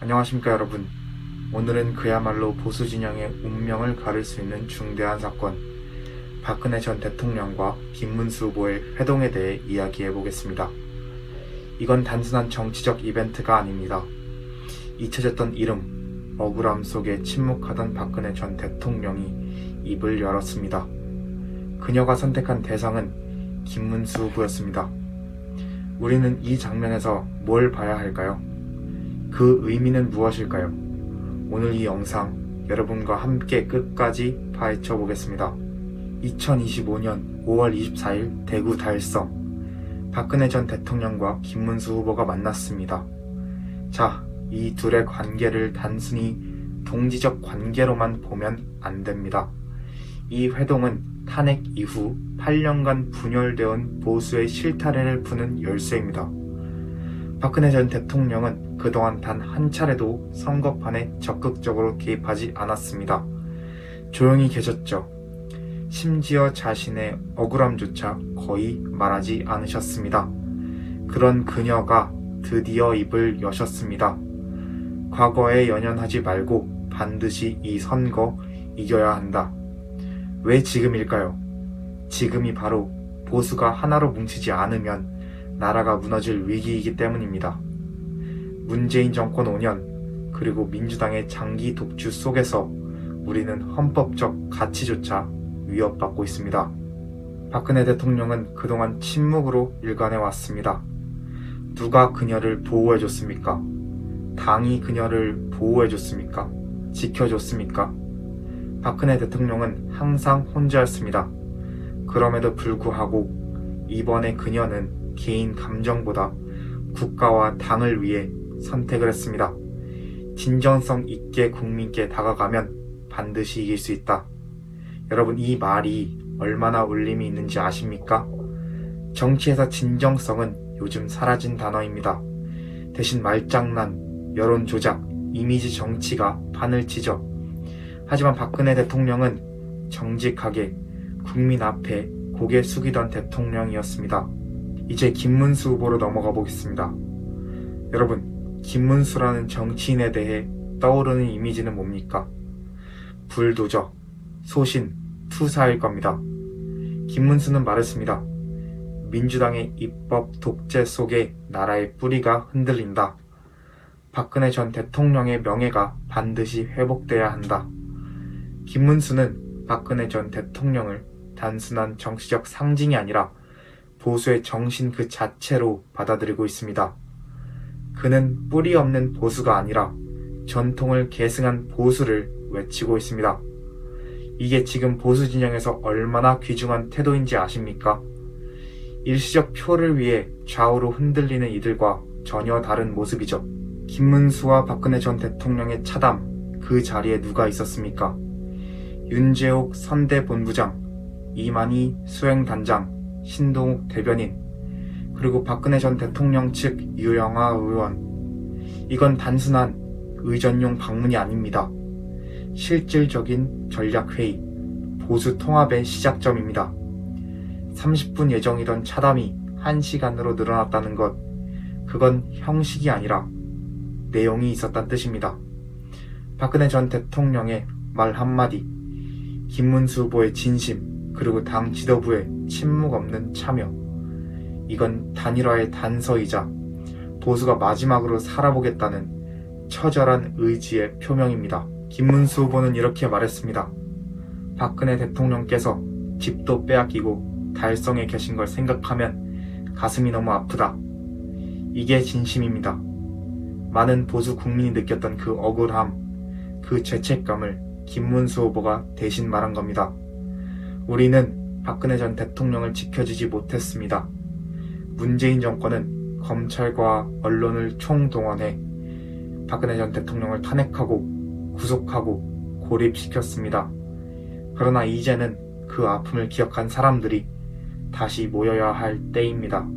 안녕하십니까 여러분. 오늘은 그야말로 보수 진영의 운명을 가를 수 있는 중대한 사건, 박근혜 전 대통령과 김문수 후보의 회동에 대해 이야기해 보겠습니다. 이건 단순한 정치적 이벤트가 아닙니다. 잊혀졌던 이름, 억울함 속에 침묵하던 박근혜 전 대통령이 입을 열었습니다. 그녀가 선택한 대상은 김문수 후보였습니다. 우리는 이 장면에서 뭘 봐야 할까요? 그 의미는 무엇일까요? 오늘 이 영상 여러분과 함께 끝까지 파헤쳐 보겠습니다. 2025년 5월 24일 대구 달성 박근혜 전 대통령과 김문수 후보가 만났습니다. 자, 이 둘의 관계를 단순히 동지적 관계로만 보면 안 됩니다. 이 회동은 탄핵 이후 8년간 분열되어 온 보수의 실타래를 푸는 열쇠입니다. 박근혜 전 대통령은 그동안 단 한 차례도 선거판에 적극적으로 개입하지 않았습니다. 조용히 계셨죠. 심지어 자신의 억울함조차 거의 말하지 않으셨습니다. 그런 그녀가 드디어 입을 여셨습니다. 과거에 연연하지 말고 반드시 이 선거 이겨야 한다. 왜 지금일까요? 지금이 바로 보수가 하나로 뭉치지 않으면 나라가 무너질 위기이기 때문입니다. 문재인 정권 5년, 그리고 민주당의 장기 독주 속에서 우리는 헌법적 가치조차 위협받고 있습니다. 박근혜 대통령은 그동안 침묵으로 일관해 왔습니다. 누가 그녀를 보호해줬습니까? 당이 그녀를 보호해줬습니까? 지켜줬습니까? 박근혜 대통령은 항상 혼자였습니다. 그럼에도 불구하고 이번에 그녀는 개인 감정보다 국가와 당을 위해 선택을 했습니다. 진정성 있게 국민께 다가가면 반드시 이길 수 있다. 여러분, 이 말이 얼마나 울림이 있는지 아십니까? 정치에서 진정성은 요즘 사라진 단어입니다. 대신 말장난, 여론 조작, 이미지 정치가 판을 치죠. 하지만 박근혜 대통령은 정직하게 국민 앞에 고개 숙이던 대통령이었습니다. 이제 김문수 후보로 넘어가 보겠습니다. 여러분, 김문수라는 정치인에 대해 떠오르는 이미지는 뭡니까? 불도저, 소신, 투사일 겁니다. 김문수는 말했습니다. 민주당의 입법 독재 속에 나라의 뿌리가 흔들린다. 박근혜 전 대통령의 명예가 반드시 회복돼야 한다. 김문수는 박근혜 전 대통령을 단순한 정치적 상징이 아니라 보수의 정신 그 자체로 받아들이고 있습니다. 그는 뿌리 없는 보수가 아니라 전통을 계승한 보수를 외치고 있습니다. 이게 지금 보수 진영에서 얼마나 귀중한 태도인지 아십니까? 일시적 표를 위해 좌우로 흔들리는 이들과 전혀 다른 모습이죠. 김문수와 박근혜 전 대통령의 차담, 그 자리에 누가 있었습니까? 윤재옥 선대 본부장, 이만희 수행단장, 신동욱 대변인, 그리고 박근혜 전 대통령 측 유영아 의원. 이건 단순한 의전용 방문이 아닙니다. 실질적인 전략회의, 보수 통합의 시작점입니다. 30분 예정이던 차담이 1시간으로 늘어났다는 것, 그건 형식이 아니라 내용이 있었단 뜻입니다. 박근혜 전 대통령의 말 한마디, 김문수 후보의 진심, 그리고 당 지도부의 침묵 없는 참여. 이건 단일화의 단서이자 보수가 마지막으로 살아보겠다는 처절한 의지의 표명입니다. 김문수 후보는 이렇게 말했습니다. 박근혜 대통령께서 집도 빼앗기고 달성에 계신 걸 생각하면 가슴이 너무 아프다. 이게 진심입니다. 많은 보수 국민이 느꼈던 그 억울함, 그 죄책감을 김문수 후보가 대신 말한 겁니다. 우리는 박근혜 전 대통령을 지켜주지 못했습니다. 문재인 정권은 검찰과 언론을 총동원해 박근혜 전 대통령을 탄핵하고 구속하고 고립시켰습니다. 그러나 이제는 그 아픔을 기억한 사람들이 다시 모여야 할 때입니다.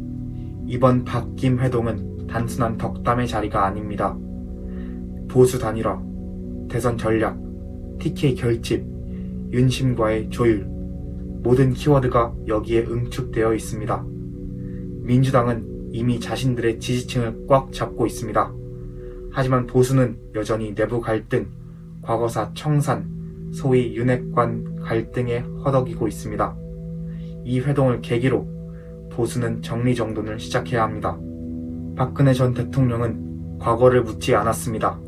이번 박김 회동은 단순한 덕담의 자리가 아닙니다. 보수 단일화, 대선 전략, TK 결집, 윤심과의 조율, 모든 키워드가 여기에 응축되어 있습니다. 민주당은 이미 자신들의 지지층을 꽉 잡고 있습니다. 하지만 보수는 여전히 내부 갈등, 과거사 청산, 소위 윤핵관 갈등에 허덕이고 있습니다. 이 회동을 계기로 보수는 정리정돈을 시작해야 합니다. 박근혜 전 대통령은 과거를 묻지 않았습니다.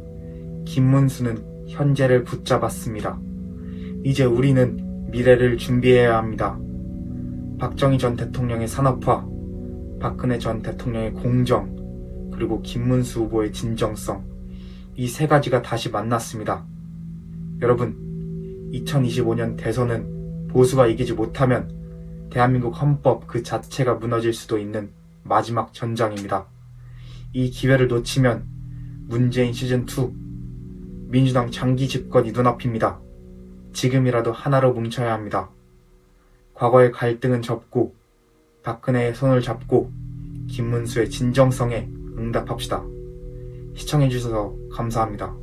김문수는 현재를 붙잡았습니다. 이제 우리는 미래를 준비해야 합니다. 박정희 전 대통령의 산업화, 박근혜 전 대통령의 공정, 그리고 김문수 후보의 진정성, 이 세 가지가 다시 만났습니다. 여러분, 2025년 대선은 보수가 이기지 못하면 대한민국 헌법 그 자체가 무너질 수도 있는 마지막 전장입니다. 이 기회를 놓치면 문재인 시즌2 민주당 장기 집권이 눈앞입니다. 지금이라도 하나로 뭉쳐야 합니다. 과거의 갈등은 접고 박근혜의 손을 잡고 김문수의 진정성에 응답합시다. 시청해주셔서 감사합니다.